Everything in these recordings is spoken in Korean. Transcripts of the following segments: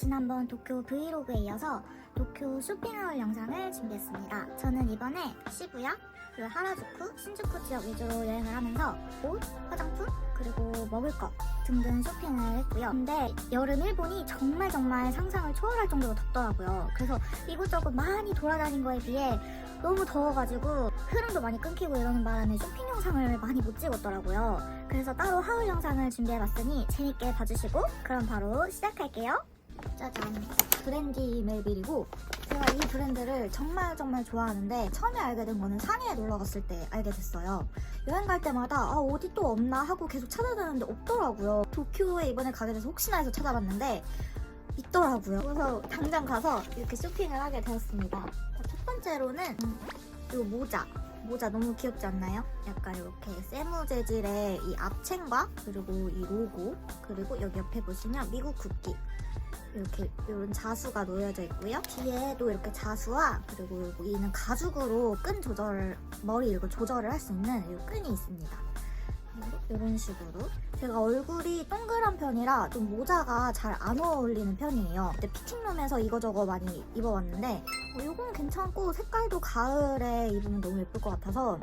지난번 도쿄 브이로그에 이어서 도쿄 쇼핑하울 영상을 준비했습니다. 저는 이번에 시부야, 그리고 하라주쿠, 신주쿠 지역 위주로 여행을 하면서 옷, 화장품, 그리고 먹을 것 등등 쇼핑을 했고요. 근데 여름 일본이 정말 정말 상상을 초월할 정도로 덥더라고요. 그래서 이곳저곳 많이 돌아다닌 거에 비해 너무 더워가지고 흐름도 많이 끊기고 이러는 바람에 쇼핑 영상을 많이 못 찍었더라고요. 그래서 따로 하울 영상을 준비해봤으니 재밌게 봐주시고 그럼 바로 시작할게요. 짜잔 브랜디 멜빌이고 제가 이 브랜드를 정말 정말 좋아하는데 처음에 알게 된 거는 상해에 놀러 갔을 때 알게 됐어요. 여행 갈 때마다 아, 어디 또 없나 하고 계속 찾아다녔는데 없더라고요. 도쿄에 이번에 가게 돼서 혹시나 해서 찾아봤는데 있더라고요. 그래서 당장 가서 이렇게 쇼핑을 하게 되었습니다. 자, 첫 번째로는 이 모자. 모자 너무 귀엽지 않나요? 약간 이렇게 세무 재질의 이 앞챙과 그리고 이 로고 그리고 여기 옆에 보시면 미국 국기 이렇게 이런 자수가 놓여져 있고요. 뒤에도 이렇게 자수와 그리고 여기는 가죽으로 끈 조절 머리 이거 조절을 할 수 있는 이 끈이 있습니다. 이런 식으로 제가 얼굴이 동그란 편이라 좀 모자가 잘 안 어울리는 편이에요. 근데 피팅룸에서 이거저거 많이 입어봤는데 어, 이건 괜찮고 색깔도 가을에 입으면 너무 예쁠 것 같아서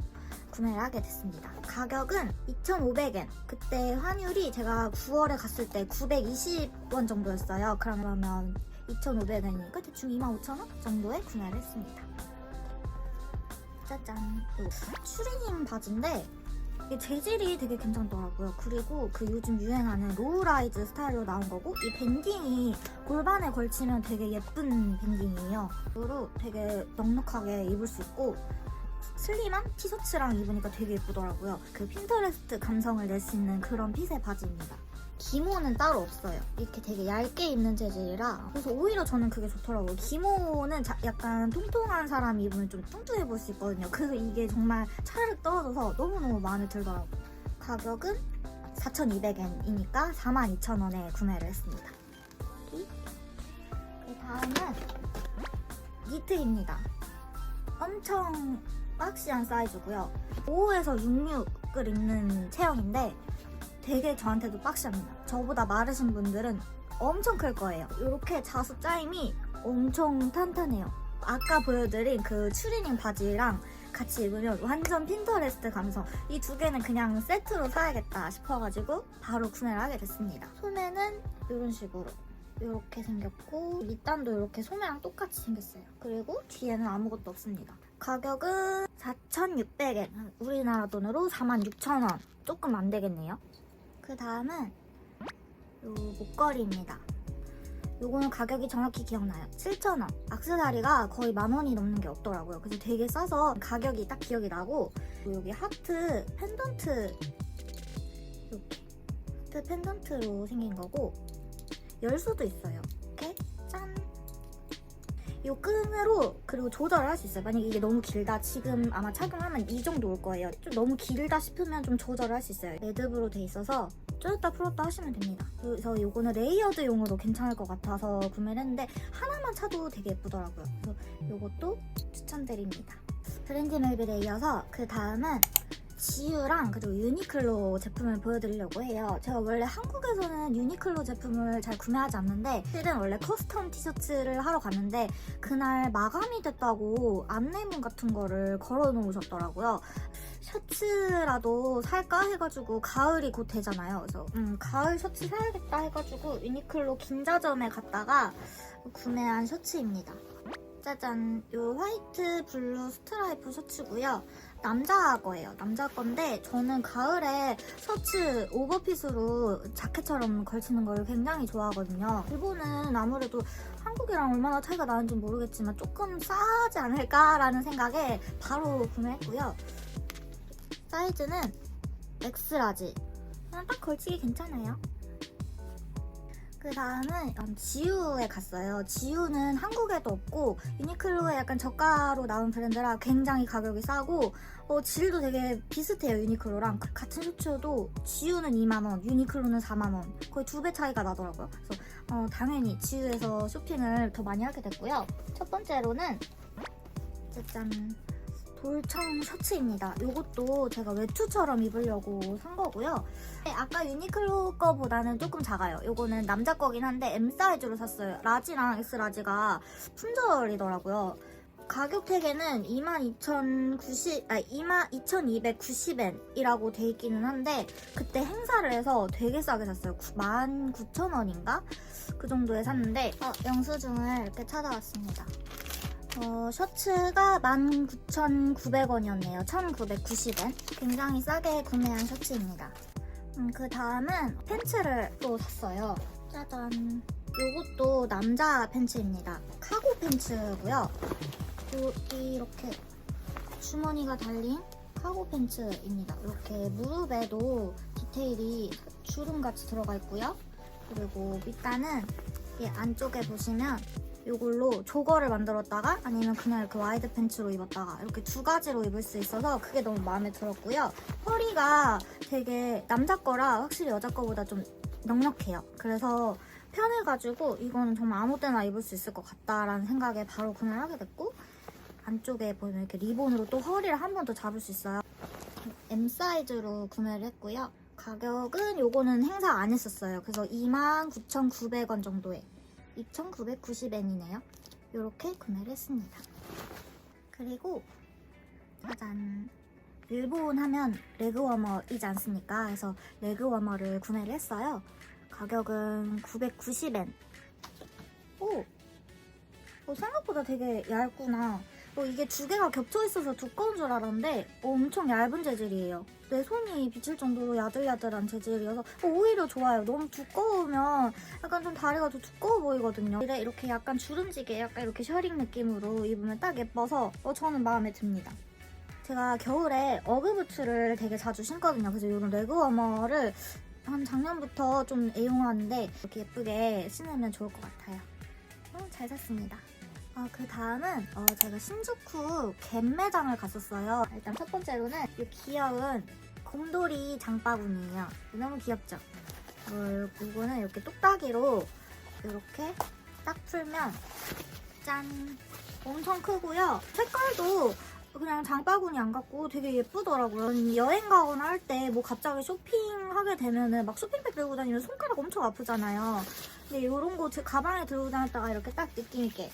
구매를 하게 됐습니다. 가격은 2,500엔. 그때 환율이 제가 9월에 갔을 때 920원 정도였어요. 그러면 2,500엔이니까 대충 25,000원 정도에 구매를 했습니다. 짜잔. 요 추리닝 바지인데 이게 재질이 되게 괜찮더라고요. 그리고 그 요즘 유행하는 로우라이즈 스타일로 나온 거고 이 밴딩이 골반에 걸치면 되게 예쁜 밴딩이에요. 그리고 되게 넉넉하게 입을 수 있고 슬림한 티셔츠랑 입으니까 되게 예쁘더라고요. 그 핀터레스트 감성을 낼 수 있는 그런 핏의 바지입니다. 기모는 따로 없어요. 이렇게 되게 얇게 입는 재질이라 그래서 오히려 저는 그게 좋더라고요. 기모는 자- 약간 통통한 사람이 입으면 좀 뚱뚱해 보일 수 있거든요. 그래서 이게 정말 차라리 떨어져서 너무너무 마음에 들더라고요. 가격은 4,200엔이니까 42,000원에 구매를 했습니다. 그 다음은 니트입니다. 엄청 박시한 사이즈고요. 5에서 66을 입는 체형인데 되게 저한테도 박시합니다. 저보다 마르신 분들은 엄청 클 거예요. 이렇게 자수 짜임이 엄청 탄탄해요. 아까 보여드린 그 추리닝 바지랑 같이 입으면 완전 핀터레스트 감성. 이 두 개는 그냥 세트로 사야겠다 싶어가지고 바로 구매를 하게 됐습니다. 소매는 이런 식으로 이렇게 생겼고 밑단도 이렇게 소매랑 똑같이 생겼어요. 그리고 뒤에는 아무것도 없습니다. 가격은 4,600엔. 우리나라 돈으로 46,000원. 조금 안 되겠네요. 그 다음은 요 목걸이입니다. 요거는 가격이 정확히 기억나요. 7,000원. 악세사리가 거의 만 원이 넘는 게 없더라고요. 그래서 되게 싸서 가격이 딱 기억이 나고 여기 하트 펜던트 이렇게 하트 펜던트로 생긴 거고 열 수도 있어요. 이렇게 짠. 이 끈으로 그리고 조절을 할 수 있어요. 만약에 이게 너무 길다. 지금 아마 착용하면 이 정도 올 거예요. 좀 너무 길다 싶으면 좀 조절을 할 수 있어요. 매듭으로 돼 있어서 줄였다 풀었다 하시면 됩니다. 그래서 이거는 레이어드용으로 괜찮을 것 같아서 구매를 했는데 하나만 차도 되게 예쁘더라고요. 그래서 이것도 추천드립니다. 브랜드 멜빌에 이어서 그 다음은 지유랑 그리고 유니클로 제품을 보여드리려고 해요. 제가 원래 한국에서는 유니클로 제품을 잘 구매하지 않는데 실은 원래 커스텀 티셔츠를 하러 갔는데 그날 마감이 됐다고 안내문 같은 거를 걸어 놓으셨더라고요. 셔츠라도 살까 해가지고 가을이 곧 되잖아요. 그래서 음, 가을 셔츠 사야겠다 해가지고 유니클로 긴자점에 갔다가 구매한 셔츠입니다. 짜잔, 요 화이트 블루 스트라이프 셔츠고요. 남자 거예요. 남자 건데 저는 가을에 셔츠 오버핏으로 자켓처럼 걸치는 걸 굉장히 좋아하거든요. 일본은 아무래도 한국이랑 얼마나 차이가 나는지 모르겠지만 조금 싸지 않을까라는 생각에 바로 구매했고요. 사이즈는 엑스라지. 그냥 딱 걸치기 괜찮아요. 그 다음은 음, 지우에 갔어요. 지우는 한국에도 없고 유니클로에 약간 저가로 나온 브랜드라 굉장히 가격이 싸고 어, 질도 되게 비슷해요 유니클로랑 그 같은 셔츠여도 지우는 2만원, 유니클로는 4만원 거의 두 배 차이가 나더라고요. 그래서 어, 당연히 지우에서 쇼핑을 더 많이 하게 됐고요. 첫 번째로는 짜잔 볼청 셔츠입니다. 이것도 제가 외투처럼 입으려고 산 거고요. 네, 아까 유니클로 거보다는 조금 작아요. 이거는 남자 거긴 한데 M 사이즈로 샀어요. 라지랑 X 라지가 품절이더라고요. 가격 택에는 22,090, 아 22,290엔이라고 돼 있기는 한데 그때 행사를 해서 되게 싸게 샀어요. 19,000원인가? 그 정도에 샀는데 어, 영수증을 이렇게 찾아왔습니다. 어, 셔츠가 19,900원이었네요. 1,990엔. 굉장히 싸게 구매한 셔츠입니다. 음, 그 다음은 팬츠를 또 샀어요. 짜잔. 요것도 남자 팬츠입니다. 카고 팬츠고요. 여기 이렇게 주머니가 달린 카고 팬츠입니다. 이렇게 무릎에도 디테일이 주름같이 들어가 있고요. 그리고 밑단은 이 안쪽에 보시면 이걸로 조거를 만들었다가 아니면 그냥 이렇게 와이드 팬츠로 입었다가 이렇게 두 가지로 입을 수 있어서 그게 너무 마음에 들었고요. 허리가 되게 남자 거라 확실히 여자 거보다 좀 넉넉해요. 그래서 편해가지고 이거는 정말 아무 때나 입을 수 있을 것 같다라는 생각에 바로 구매를 하게 됐고 안쪽에 보면 이렇게 리본으로 또 허리를 한 번 더 잡을 수 있어요. M 사이즈로 구매를 했고요. 가격은 요거는 행사 안 했었어요. 그래서 29,900원 정도에 2,990엔이네요. 이렇게 구매를 했습니다. 그리고 짜잔 일본 하면 레그워머이지 않습니까? 그래서 레그워머를 구매를 했어요. 가격은 990엔. 오, 어, 생각보다 되게 얇구나. 어, 이게 두 개가 겹쳐 있어서 두꺼운 줄 알았는데 엄청 얇은 재질이에요. 내 손이 비칠 정도로 야들야들한 재질이어서 어, 오히려 좋아요. 너무 두꺼우면 약간 좀 다리가 좀 두꺼워 보이거든요. 이렇게 약간 주름지게 약간 이렇게 셔링 느낌으로 입으면 딱 예뻐서 어, 저는 마음에 듭니다. 제가 겨울에 어그부츠를 되게 자주 신거든요. 그래서 이런 레그워머를 한 작년부터 좀 애용하는데 이렇게 예쁘게 신으면 좋을 것 같아요. 어, 잘 샀습니다. 아, 그 다음은 어, 제가 신주쿠 갬 매장을 갔었어요. 일단 첫 번째로는 이 귀여운 곰돌이 장바구니예요. 너무 귀엽죠? 어, 이거는 이렇게 똑딱이로 이렇게 딱 풀면 짠! 엄청 크고요. 색깔도 그냥 장바구니 안 갖고 되게 예쁘더라고요. 여행 가거나 할 때 뭐 갑자기 쇼핑하게 되면은 막 쇼핑백 들고 다니면 손가락 엄청 아프잖아요. 근데 이런 거 제 가방에 들고 다녔다가 이렇게 딱 느낌 있게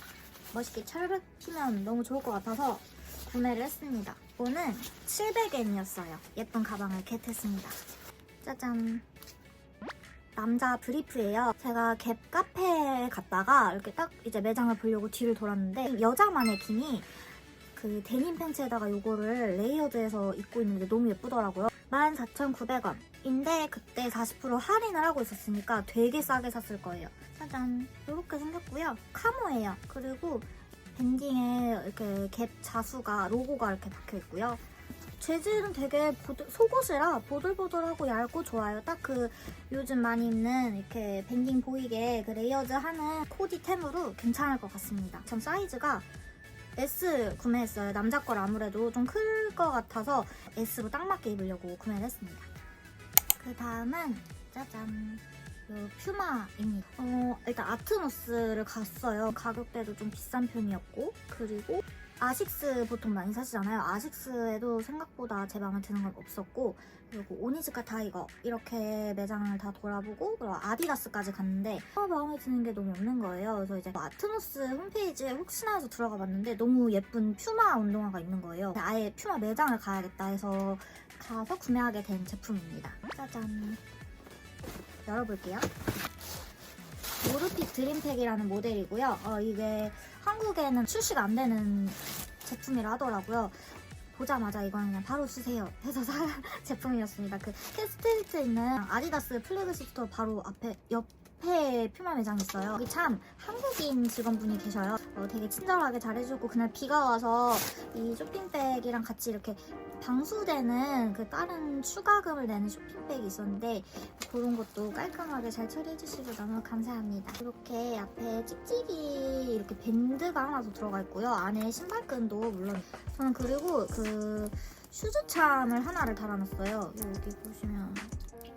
멋있게 차르륵 피면 너무 좋을 것 같아서 구매를 했습니다. 이거는 700엔이었어요. 예쁜 가방을 겟했습니다. 짜잔. 남자 브리프예요. 제가 갭 카페에 갔다가 이렇게 딱 이제 매장을 보려고 뒤를 돌았는데 여자 마네킹이 그 데님 팬츠에다가 요거를 레이어드해서 입고 있는데 너무 예쁘더라고요. 14,900원 인데 그때 40% 할인을 하고 있었으니까 되게 싸게 샀을 거예요. 짜잔. 이렇게 생겼고요. 카모예요. 그리고 밴딩에 이렇게 갭 자수가 로고가 이렇게 박혀 있고요. 재질은 되게 보들, 속옷이라 보들보들하고 얇고 좋아요. 딱 그 요즘 많이 입는 이렇게 밴딩 보이게 그 레이어드 하는 코디템으로 괜찮을 것 같습니다. 전 사이즈가 S 구매했어요. 남자 걸 아무래도 좀 클 것 같아서 S로 딱 맞게 입으려고 구매를 했습니다. 그 다음은 짜잔. 요 퓨마입니다. 어, 일단 아트모스를 갔어요. 가격대도 좀 비싼 편이었고 그리고 아식스 보통 많이 사시잖아요. 아식스에도 생각보다 제 마음에 드는 건 없었고 그리고 오니즈카 타이거 이렇게 매장을 다 돌아보고 그리고 아디다스까지 갔는데 어, 마음에 드는 게 너무 없는 거예요. 그래서 이제 아트모스 홈페이지에 혹시나 해서 들어가 봤는데 너무 예쁜 퓨마 운동화가 있는 거예요. 아예 퓨마 매장을 가야겠다 해서 가서 구매하게 된 제품입니다. 짜잔. 열어볼게요. 모르픽 드림팩이라는 모델이고요. 어, 이게 한국에는 출시가 안 되는 제품이라 하더라고요. 보자마자 이거는 그냥 바로 쓰세요 해서 사 제품이었습니다. 그 캐스트리트에 있는 아디다스 플래그십 스토어 바로 앞에 옆 에 퓨마 매장이 있어요. 여기 참 한국인 직원분이 계셔요. 어, 되게 친절하게 잘해주고 그날 비가 와서 이 쇼핑백이랑 같이 이렇게 방수되는 그 다른 추가금을 내는 쇼핑백이 있었는데 그런 것도 깔끔하게 잘 처리해주시고 너무 감사합니다. 이렇게 앞에 찍찍이 이렇게 밴드가 하나 더 들어가 있고요. 안에 신발끈도 물론 저는 그리고 그 슈즈참을 하나를 달아놨어요. 여기 보시면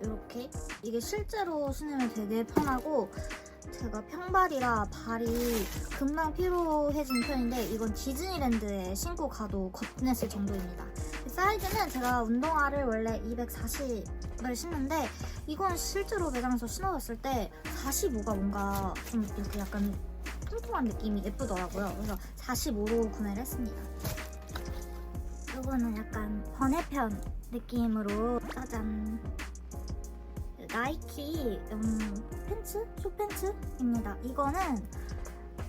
이렇게 이게 실제로 신으면 되게 편하고 제가 평발이라 발이 금방 피로해진 편인데 이건 디즈니랜드에 신고 가도 겁냈을 정도입니다. 사이즈는 제가 운동화를 원래 240을 신는데 이건 실제로 매장에서 신어봤을 때 45가 뭔가 좀 이렇게 약간 통통한 느낌이 예쁘더라고요. 그래서 45로 구매를 했습니다. 이거는 약간 번외편 느낌으로 짜잔 나이키 음, 팬츠? 쇼팬츠입니다. 이거는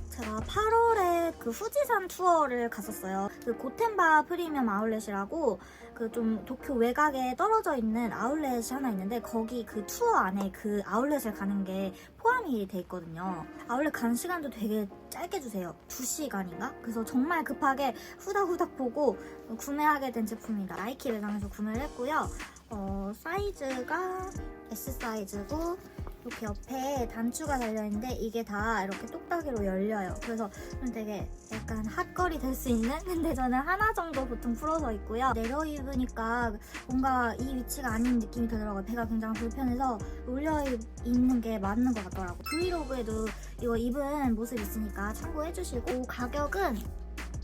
제가 8월에 그 후지산 투어를 갔었어요. 그 고텐바 프리미엄 아울렛이라고 그 좀 도쿄 외곽에 떨어져 있는 아울렛이 하나 있는데 거기 그 투어 안에 그 아울렛을 가는 게 포함이 돼 있거든요. 아울렛 가는 시간도 되게 짧게 주세요. 2시간인가? 그래서 정말 급하게 후닥후닥 보고 구매하게 된 제품입니다. 나이키 매장에서 구매를 했고요. 어, 사이즈가 S 사이즈고 이렇게 옆에 단추가 달려있는데 이게 다 이렇게 똑딱이로 열려요. 그래서 좀 되게 약간 핫걸이 될 수 있는? 근데 저는 하나 정도 보통 풀어서 입고요. 내려 입으니까 뭔가 이 위치가 아닌 느낌이 들더라고요. 배가 굉장히 불편해서 올려 입는 게 맞는 것 같더라고요. 브이로그에도 이거 입은 모습 있으니까 참고해주시고 가격은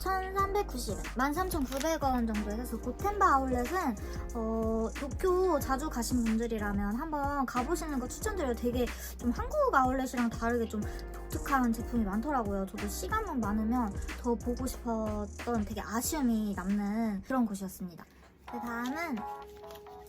1,390원, 13,900원 정도 해서 고텐바 아울렛은 어, 도쿄 자주 가신 분들이라면 한번 가보시는 거 추천드려요. 되게 좀 한국 아울렛이랑 다르게 좀 독특한 제품이 많더라고요. 저도 시간만 많으면 더 보고 싶었던 되게 아쉬움이 남는 그런 곳이었습니다. 그 다음은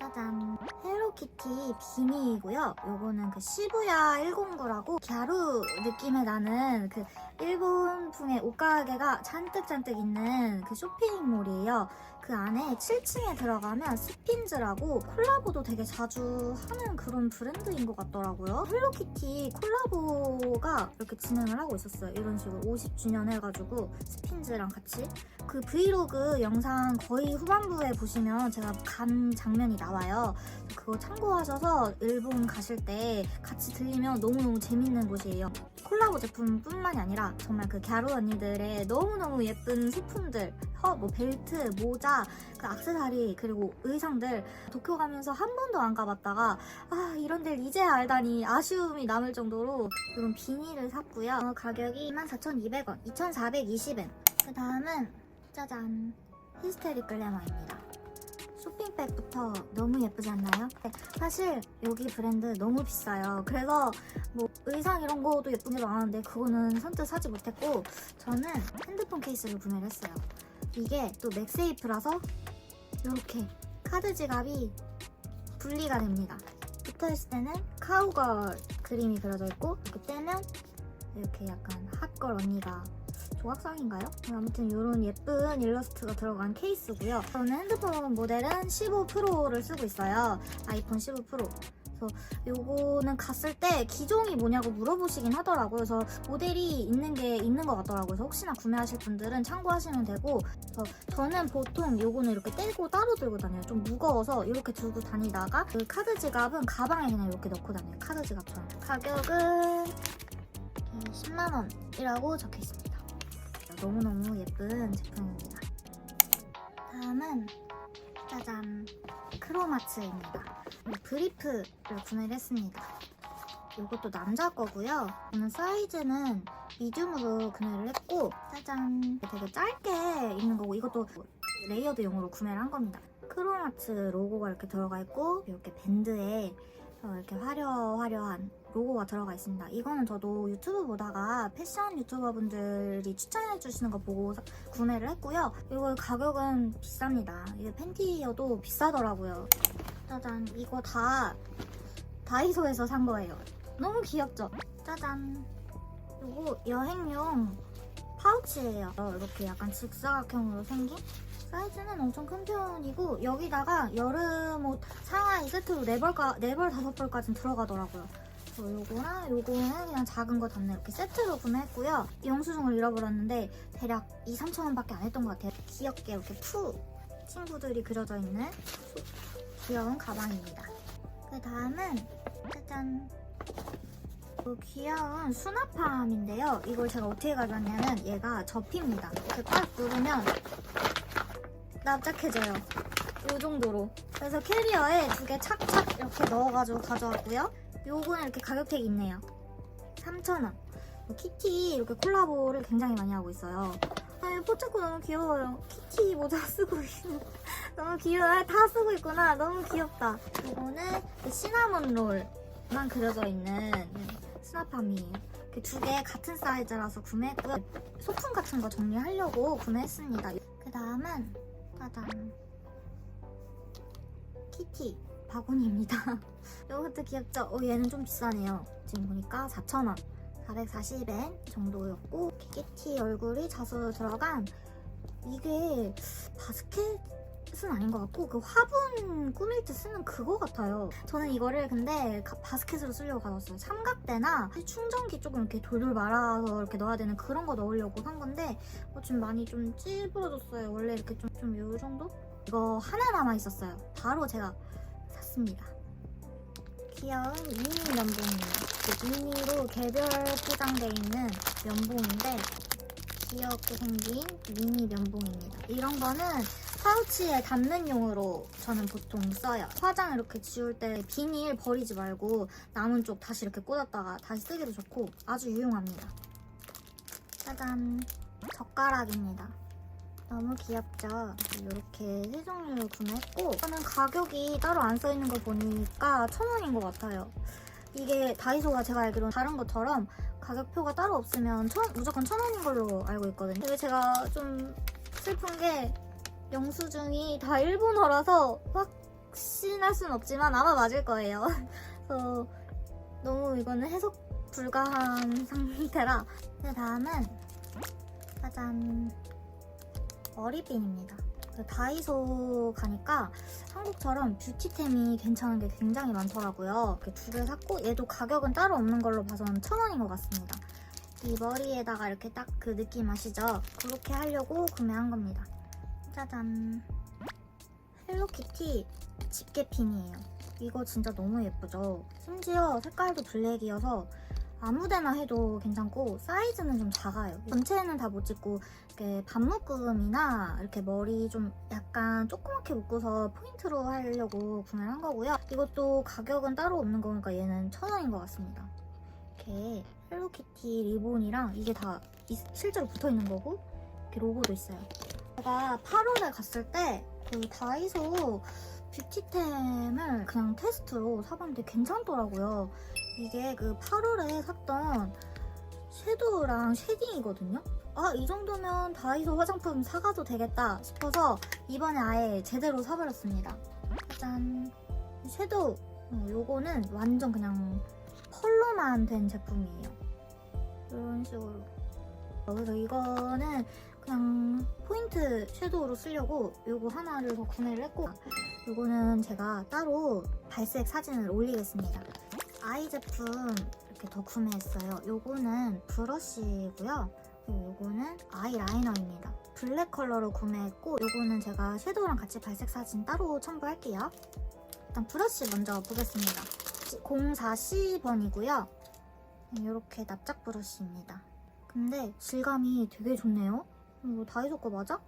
짜잔 헬로키티 비니이고요. 요거는 그 시부야 109라고 갸루 느낌의 나는 그 일본풍의 옷가게가 잔뜩잔뜩 있는 그 쇼핑몰이에요. 그 안에 7층에 들어가면 스핀즈라고 콜라보도 되게 자주 하는 그런 브랜드인 것 같더라고요. 헬로키티 콜라보가 이렇게 진행을 하고 있었어요. 이런 식으로 50주년 해가지고 스핀즈랑 같이 그 브이로그 영상 거의 후반부에 보시면 제가 간 장면이 나와요. 그거 참고하셔서 일본 가실 때 같이 들리면 너무너무 재밌는 곳이에요. 콜라보 제품뿐만이 아니라 정말 그 갸루 언니들의 너무너무 예쁜 소품들, 허, 뭐 벨트, 모자, 그 악세사리 그리고 의상들 도쿄 가면서 한 번도 안 가봤다가 아 이런 데를 이제 알다니 아쉬움이 남을 정도로 이런 비닐을 샀고요. 어, 가격이 24,200원, 2,420엔. 그 다음은 짜잔 히스테리 글래머입니다. 쇼핑백부터 너무 예쁘지 않나요? 네, 사실 여기 브랜드 너무 비싸요. 그래서 뭐 의상 이런 거도 예쁜 게 많았는데 그거는 선뜻 사지 못했고 저는 핸드폰 케이스를 구매를 했어요. 이게 또 맥세이프라서 이렇게 카드 지갑이 분리가 됩니다. 붙어 있을 때는 카우걸 그림이 그려져 있고 이렇게 떼면 이렇게 약간 핫걸 언니가 조각상인가요? 아무튼 이런 예쁜 일러스트가 들어간 케이스고요. 저는 핸드폰 모델은 15 프로를 쓰고 있어요. 아이폰 15 프로. 그래서 요거는 갔을 때 기종이 뭐냐고 물어보시긴 하더라고요. 그래서 모델이 있는 게 있는 것 같더라고요. 그래서 혹시나 구매하실 분들은 참고하시면 되고 그래서 저는 보통 요거는 이렇게 떼고 따로 들고 다녀요. 좀 무거워서 이렇게 들고 다니다가 그 카드 지갑은 가방에 그냥 이렇게 넣고 다녀요. 카드 지갑처럼. 가격은 10만 원이라고 적혀 있습니다. 너무너무 예쁜 제품입니다. 다음은 짜잔 크로마츠입니다. 이 브리프를 구매를 했습니다. 이것도 남자 거고요. 저는 사이즈는 미디움으로 구매를 했고 짜잔 되게 짧게 입는 거고 이것도 레이어드용으로 구매를 한 겁니다. 크로마츠 로고가 이렇게 들어가 있고 이렇게 밴드에 어, 이렇게 화려화려한 로고가 들어가 있습니다. 이거는 저도 유튜브 보다가 패션 유튜버 분들이 추천해 주시는 거 보고 사- 구매를 했고요. 이거 가격은 비쌉니다. 이게 팬티여도 비싸더라고요. 짜잔, 이거 다 다이소에서 산 거예요. 너무 귀엽죠? 짜잔. 이거 여행용 파우치예요. 어, 이렇게 약간 직사각형으로 생긴 사이즈는 엄청 큰 편이고 여기다가 여름 옷 상하이 세트로 4벌까, 4벌, 5벌까지 들어가더라고요. 그래서 요거랑 요거는 그냥 작은 거 담는 이렇게 세트로 구매했고요. 영수증을 잃어버렸는데 대략 2, 3천 원밖에 안 했던 것 같아요. 귀엽게 이렇게 푸 친구들이 그려져 있는 귀여운 가방입니다. 그 다음은 짜잔 이 귀여운 수납함인데요. 이걸 제가 어떻게 가져왔냐면 얘가 접힙니다. 이렇게 꽉 누르면 납작해져요. 이 정도로. 그래서 캐리어에 두 개 착착 이렇게 넣어가지고 가져왔고요. 요거는 이렇게 가격택이 있네요. 3,000원. 키티 이렇게 콜라보를 굉장히 많이 하고 있어요. 아, 포차코 너무 귀여워요. 키티 모자 쓰고 있는. 너무 귀여워. 다 쓰고 있구나. 너무 귀엽다. 이거는 그 시나몬 롤만 그려져 있는 스나팜이에요. 두 개 같은 사이즈라서 구매했고요. 소품 같은 거 정리하려고 구매했습니다. 그 다음은 짜잔 키티 바구니입니다. 이것도 귀엽죠? 어, 얘는 좀 비싸네요. 지금 보니까 4,000원. 440엔 정도였고 키티 얼굴이 자수 들어간 이게 바스켓 은 아닌 것 같고 그 화분 꾸밀 때 쓰는 그거 같아요. 저는 이거를 근데 가- 바스켓으로 쓰려고 가졌어요. 삼각대나 충전기 조금 이렇게 돌돌 말아서 이렇게 넣어야 되는 그런 거 넣으려고 산 건데 어, 지금 많이 좀 찌부러졌어요. 원래 이렇게 좀 좀 요 정도? 이거 하나 남아 있었어요. 바로 제가 샀습니다. 귀여운 미니 면봉이에요. 그 미니로 개별 포장돼 있는 면봉인데 귀엽게 생긴 미니 면봉입니다. 이런 거는 파우치에 담는 용으로 저는 보통 써요. 화장 이렇게 지울 때 비닐 버리지 말고 남은 쪽 다시 이렇게 꽂았다가 다시 쓰기도 좋고 아주 유용합니다. 짜잔 젓가락입니다. 너무 귀엽죠? 이렇게 세 종류를 구매했고 저는 가격이 따로 안 써있는 거 보니까 천 원인 것 같아요. 이게 다이소가 제가 알기로는 다른 것처럼 가격표가 따로 없으면 천- 무조건 천 원인 걸로 알고 있거든요. 근데 제가 좀 슬픈 게 영수증이 다 일본어라서 확신할 순 없지만 아마 맞을 거예요. 그래서 너무 이거는 해석 불가한 상태라 그 다음은 짜잔 머리핀입니다. 그 다이소 가니까 한국처럼 뷰티템이 괜찮은 게 굉장히 많더라고요. 이렇게 두 개 샀고 얘도 가격은 따로 없는 걸로 봐서는 천 원인 것 같습니다. 이 머리에다가 이렇게 딱 그 느낌 아시죠? 그렇게 하려고 구매한 겁니다. 짜잔 헬로키티 집게핀이에요. 이거 진짜 너무 예쁘죠? 심지어 색깔도 블랙이어서 아무데나 해도 괜찮고 사이즈는 좀 작아요. 전체는 다 못 찍고 이렇게 반 묶음이나 이렇게 머리 좀 약간 조그맣게 묶어서 포인트로 하려고 구매를 한 거고요. 이것도 가격은 따로 없는 거니까 얘는 천 원인 것 같습니다. 이렇게 헬로키티 리본이랑 이게 다 이- 실제로 붙어 있는 거고 이렇게 로고도 있어요. 제가 8월에 갔을 때 그 다이소 뷰티템을 그냥 테스트로 사봤는데 괜찮더라고요. 이게 그 8월에 샀던 섀도우랑 쉐딩이거든요. 아, 이 정도면 다이소 화장품 사가도 되겠다 싶어서 이번에 아예 제대로 사버렸습니다. 짜잔. 섀도우. 어, 요거는 완전 그냥 펄로만 된 제품이에요. 이런 식으로. 어, 그래서 이거는 그냥 포인트 섀도우로 쓰려고 요거 하나를 더 구매를 했고 요거는 제가 따로 발색 사진을 올리겠습니다. 아이 제품 이렇게 더 구매했어요. 요거는 브러쉬고요. 요거는 아이라이너입니다. 블랙 컬러로 구매했고 요거는 제가 섀도우랑 같이 발색 사진 따로 첨부할게요. 일단 브러쉬 먼저 보겠습니다. 04C번이고요. 이렇게 납작 브러쉬입니다. 근데 질감이 되게 좋네요. 이거 다이소 거 맞아?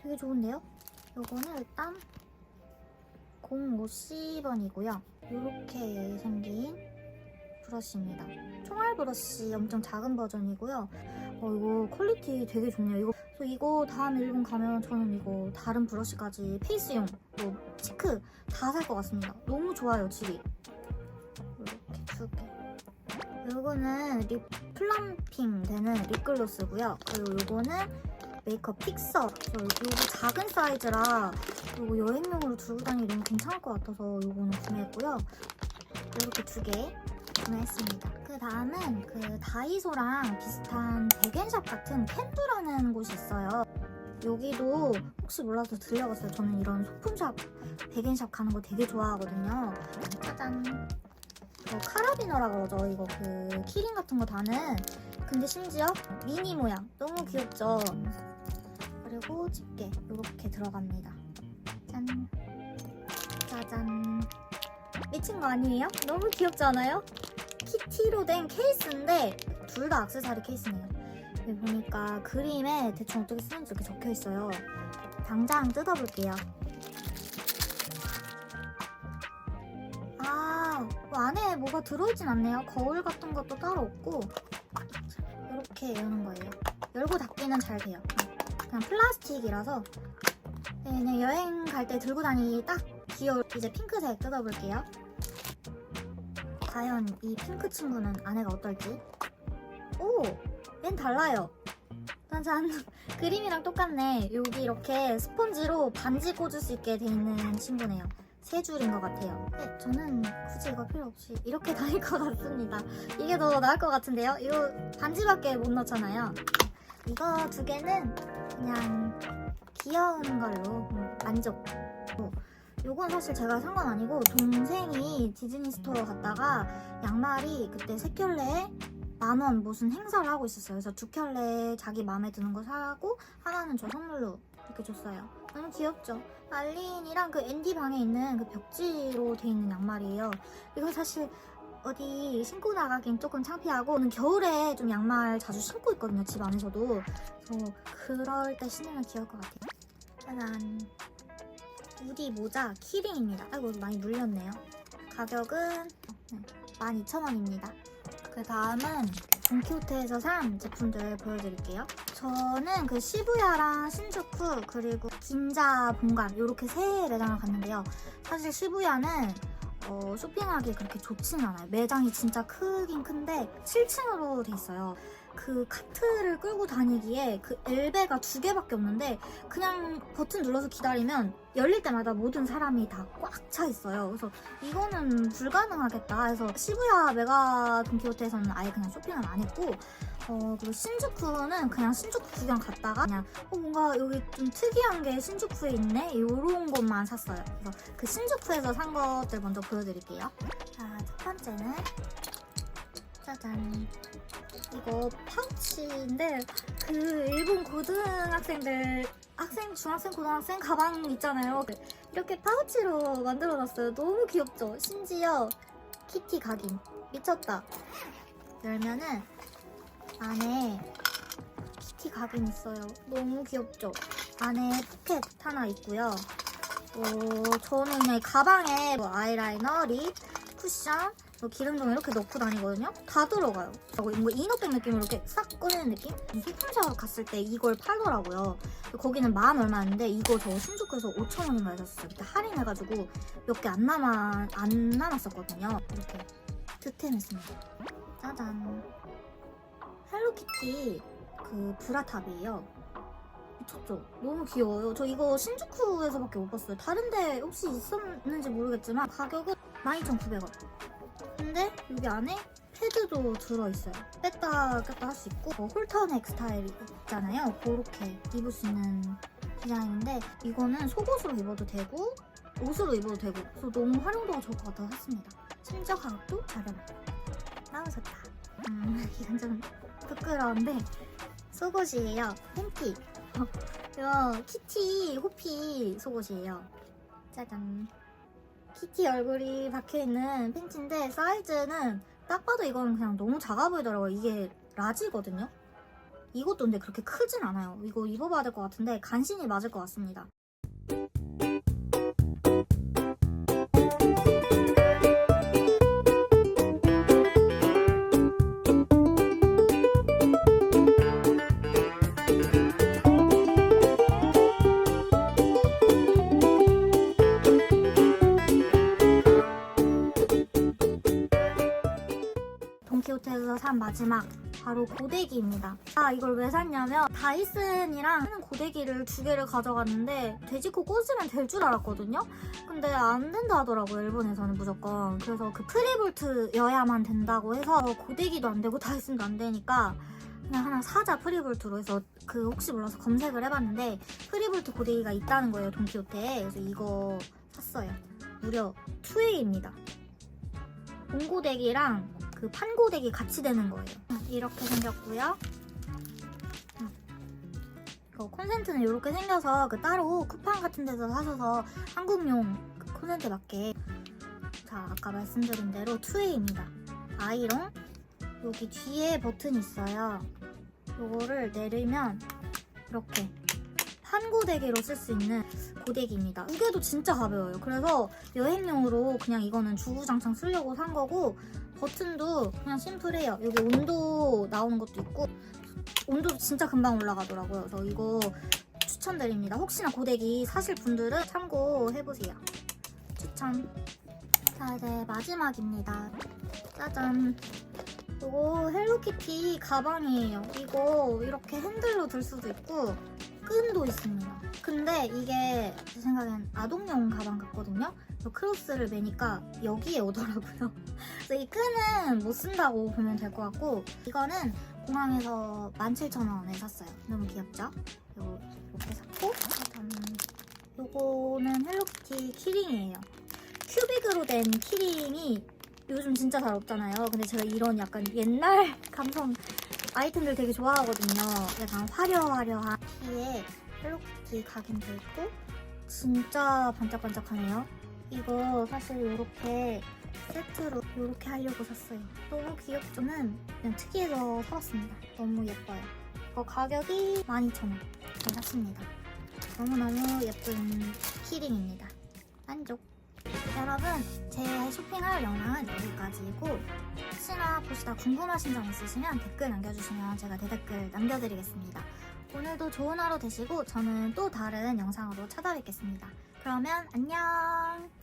되게 좋은데요? 요거는 일단 05C번이고요. 이렇게 생긴 브러쉬입니다. 총알 브러쉬 엄청 작은 버전이고요. 어, 이거 퀄리티 되게 좋네요. 이거, 이거 다음 일본 가면 저는 이거 다른 브러쉬까지 페이스용, 뭐 치크 다 살 것 같습니다. 너무 좋아요, 질이. 이렇게 두 개. 요거는 립 플럼핑 되는 립글로스고요. 그리고 요거는 메이크업 픽서. 저 요거 작은 사이즈라 요거 여행용으로 들고 너무 괜찮을 것 같아서 요거는 구매했고요. 이렇게 두 개 구매했습니다. 그 다음은 그 다이소랑 비슷한 백엔샵 같은 캔두라는 곳이 있어요. 여기도 혹시 몰라서 들려봤어요. 저는 이런 소품샵, 백엔샵 가는 거 되게 좋아하거든요. 짜잔. 뭐 카라비너라 그러죠. 이거 그 키링 같은 거 다는. 근데 심지어 미니 모양. 너무 귀엽죠? 그리고 집게 이렇게 들어갑니다. 짠. 짜잔. 미친 거 아니에요? 너무 귀엽지 않아요? 키티로 된 케이스인데 둘 다 악세사리 케이스네요. 보니까 그림에 대충 어떻게 쓰는지 이렇게 적혀 있어요. 당장 뜯어볼게요. 뭐 안에 뭐가 들어있진 않네요. 거울 같은 것도 따로 없고 이렇게 여는 거예요. 열고 닫기는 잘 돼요. 그냥 플라스틱이라서 네, 그냥 여행 갈 때 들고 다니기 딱 귀여울 이제 핑크색 뜯어볼게요. 과연 이 핑크 친구는 안에가 어떨지? 오! 얜 달라요. 짠짠. 그림이랑 똑같네. 여기 이렇게 스펀지로 반지 꽂을 수 있게 돼 있는 친구네요. 세 줄인 것 같아요. 네, 저는 굳이 이거 필요 없이 이렇게 다닐 것 같습니다. 이게 더 나을 것 같은데요? 이거 반지밖에 못 넣잖아요. 이거 두 개는 그냥 귀여운 걸로 음, 만족. 어, 요건 사실 제가 산 건 아니고 동생이 디즈니 스토어 갔다가 양말이 그때 세 켤레에 만원 무슨 행사를 하고 있었어요. 그래서 두 켤레 자기 마음에 드는 거 사고 하나는 저 선물로 이렇게 줬어요. 너무 귀엽죠? 알린이랑 그 앤디 방에 있는 그 벽지로 돼 있는 양말이에요. 이거 사실 어디 신고 나가긴 조금 창피하고 저는 겨울에 좀 양말 자주 신고 있거든요. 집 안에서도. 그래서 그럴 때 신으면 귀여울 것 같아요. 짜잔. 우디 모자 키링입니다. 아이고 많이 물렸네요. 가격은 네, 12,000원입니다. 그 다음은 돈키호테에서 산 제품들 보여드릴게요. 저는 그 시부야랑 신주쿠 그리고 긴자 본관 이렇게 세 매장을 갔는데요. 사실 시부야는 어, 쇼핑하기 그렇게 좋지는 않아요. 매장이 진짜 크긴 큰데 7층으로 돼 있어요. 그 카트를 끌고 다니기에 그 엘베가 두 개밖에 없는데 그냥 버튼 눌러서 기다리면 열릴 때마다 모든 사람이 다 꽉 차 있어요. 그래서 이거는 불가능하겠다 해서 시부야 메가 돈키호테에서는 아예 그냥 쇼핑을 안 했고 어 그리고 신주쿠는 그냥 신주쿠 구경 갔다가 그냥 어 뭔가 여기 좀 특이한 게 신주쿠에 있네 이런 것만 샀어요. 그래서 그 신주쿠에서 산 것들 먼저 보여드릴게요. 자 첫 번째는 짜잔 이거 파우치인데 그 일본 고등학생들 학생 중학생 고등학생 가방 있잖아요. 이렇게 파우치로 만들어놨어요. 너무 귀엽죠? 심지어 키티 각인 미쳤다. 열면은 안에 키티 각인 있어요. 너무 귀엽죠? 안에 포켓 하나 있고요. 어, 저는 가방에 뭐 아이라이너, 립, 쿠션, 뭐 기름종 이렇게 넣고 다니거든요. 다 들어가요. 이거 이너백 느낌으로 이렇게 싹 꺼내는 느낌? 소품샵 갔을 때 이걸 팔더라고요. 거기는 만 얼마였는데 이거 저 신주쿠에서 5천 원인가 했었어요. 그때 할인해가지고 몇 개 안 남아 안 남았었거든요. 이렇게 득템했습니다. 짜잔. 헬로키티 그 브라탑이에요. 미쳤죠? 너무 귀여워요. 저 이거 신주쿠에서밖에 못 봤어요. 다른 데 혹시 있었는지 모르겠지만 가격은 12,900원. 근데 여기 안에 패드도 들어있어요. 뺐다 꼈다 할 수 있고 뭐 홀터넥 스타일 있잖아요. 그렇게 입을 수 있는 디자인인데 이거는 속옷으로 입어도 되고 옷으로 입어도 되고 그래서 너무 활용도가 좋을 것 같아서 샀습니다. 심지어 가격도 저렴해. 너무 좋다. 음, 이건 좀 부끄러운데 속옷이에요. 팬티. 이거 키티 호피 속옷이에요. 짜잔. 키티 얼굴이 박혀있는 팬티인데 사이즈는 딱 봐도 이건 그냥 너무 작아 보이더라고요. 이게 라지거든요. 이것도 근데 그렇게 크진 않아요. 이거 입어봐야 될 것 같은데 간신히 맞을 것 같습니다. 마지막 바로 고데기입니다. 아 이걸 왜 샀냐면 다이슨이랑 하는 고데기를 두 개를 가져갔는데 돼지코 꽂으면 될 줄 알았거든요. 근데 안 된다 하더라고요 일본에서는 무조건. 그래서 그 프리볼트여야만 된다고 해서 고데기도 안 되고 다이슨도 안 되니까 그냥 하나 사자 프리볼트로 해서 그 혹시 몰라서 검색을 해봤는데 프리볼트 고데기가 있다는 거예요 돈키호테에. 그래서 이거 샀어요. 무려 2A입니다. 봉고데기랑 그 판고데기 같이 되는 거예요. 이렇게 생겼고요. 음. 콘센트는 이렇게 생겨서 그 따로 쿠팡 같은 데서 사셔서 한국용 그 콘센트 맞게 자 아까 말씀드린 대로 2A입니다. 아이롱 여기 뒤에 버튼이 있어요. 요거를 내리면 이렇게 한 고데기로 쓸 수 있는 고데기입니다. 무게도 진짜 가벼워요. 그래서 여행용으로 그냥 이거는 주구장창 쓰려고 산 거고 버튼도 그냥 심플해요. 여기 온도 나오는 것도 있고 온도도 진짜 금방 올라가더라고요. 그래서 이거 추천드립니다. 혹시나 고데기 사실 분들은 참고해보세요. 추천. 자 이제 마지막입니다. 짜잔. 이거 헬로키티 가방이에요. 이거 이렇게 핸들로 들 수도 있고 끈도 있습니다. 근데 이게 제 생각엔 아동용 가방 같거든요. 이 크로스를 매니까 여기에 오더라고요. 그래서 이 끈은 못 쓴다고 보면 될 것 같고 이거는 공항에서 17,000원에 샀어요. 너무 귀엽죠? 요, 이렇게 샀고 그다음 요거는 헬로키티 키링이에요. 큐빅으로 된 키링이 요즘 진짜 잘 없잖아요. 근데 제가 이런 약간 옛날 감성 아이템들 되게 좋아하거든요. 약간 화려화려한 키에 헬로키티 각인도 있고 진짜 반짝반짝하네요. 이거 사실 이렇게 세트로 이렇게 하려고 샀어요. 너무 귀엽지만 그냥 특이해서 사봤습니다. 너무 예뻐요. 이거 가격이 12,000원. 잘 샀습니다. 너무너무 예쁜 키링입니다. 만족. 여러분, 제 쇼핑할 영상은 여기까지이고 혹시나 보시다 궁금하신 점 있으시면 댓글 남겨주시면 제가 대댓글 남겨드리겠습니다. 오늘도 좋은 하루 되시고 저는 또 다른 영상으로 찾아뵙겠습니다. 그러면 안녕!